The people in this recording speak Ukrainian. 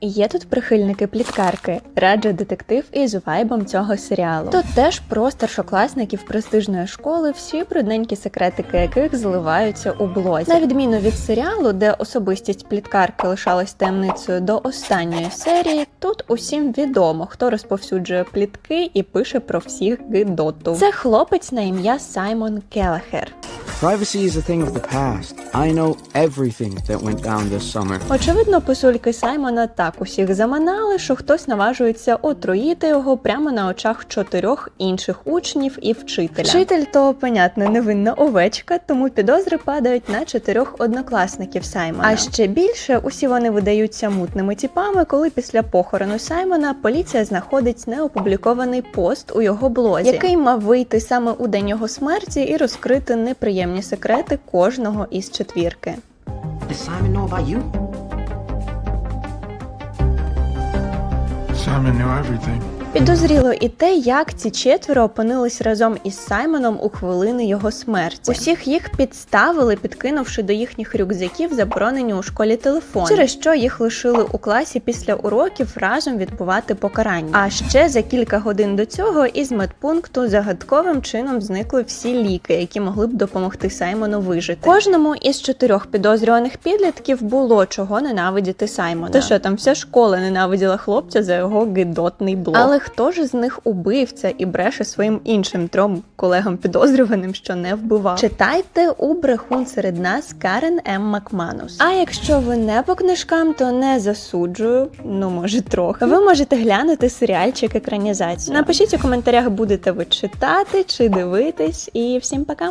Є тут прихильники пліткарки, раджу детектив із вайбом цього серіалу. Тут теж про старшокласників престижної школи, всі брудненькі секретики яких зливаються у блозі. На відміну від серіалу, де особистість пліткарки лишалась таємницею до останньої серії, тут усім відомо, хто розповсюджує плітки і пише про всіх гидоту. Це хлопець на ім'я Саймон Келахер. Privacy is a thing of the past. I know everything that went down this summer. Очевидно, писульки Саймона так усіх заманали, що хтось наважується отруїти його прямо на очах чотирьох інших учнів і вчителя. Вчитель то, понятно, невинна овечка, тому підозри падають на чотирьох однокласників Саймона. А ще більше усі вони видаються мутними тіпами, коли після похорону Саймона поліція знаходить неопублікований пост у його блозі, який мав вийти саме у день його смерті і розкрити неприємні секрети кожного із четвірки. Simon know about you? Simon knew everything. Підозріло і те, як ці четверо опинились разом із Саймоном у хвилини його смерті. Усіх їх підставили, підкинувши до їхніх рюкзаків заборонені у школі телефони, через що їх лишили у класі після уроків разом відбувати покарання. А ще за кілька годин до цього із медпункту загадковим чином зникли всі ліки, які могли б допомогти Саймону вижити. Кожному із чотирьох підозрюваних підлітків було чого ненавидіти Саймона. Та що там вся школа ненавиділа хлопця за його гидотний блог. Але хто ж з них убивця і бреше своїм іншим трьом колегам підозрюваним, що не вбивав? Читайте у брехун серед нас Карен М. Макманус. А якщо ви не по книжкам, то не засуджую. Ну може трохи. Ви можете глянути серіальчик екранізацію. Напишіть у коментарях, будете ви читати чи дивитись, і всім пока.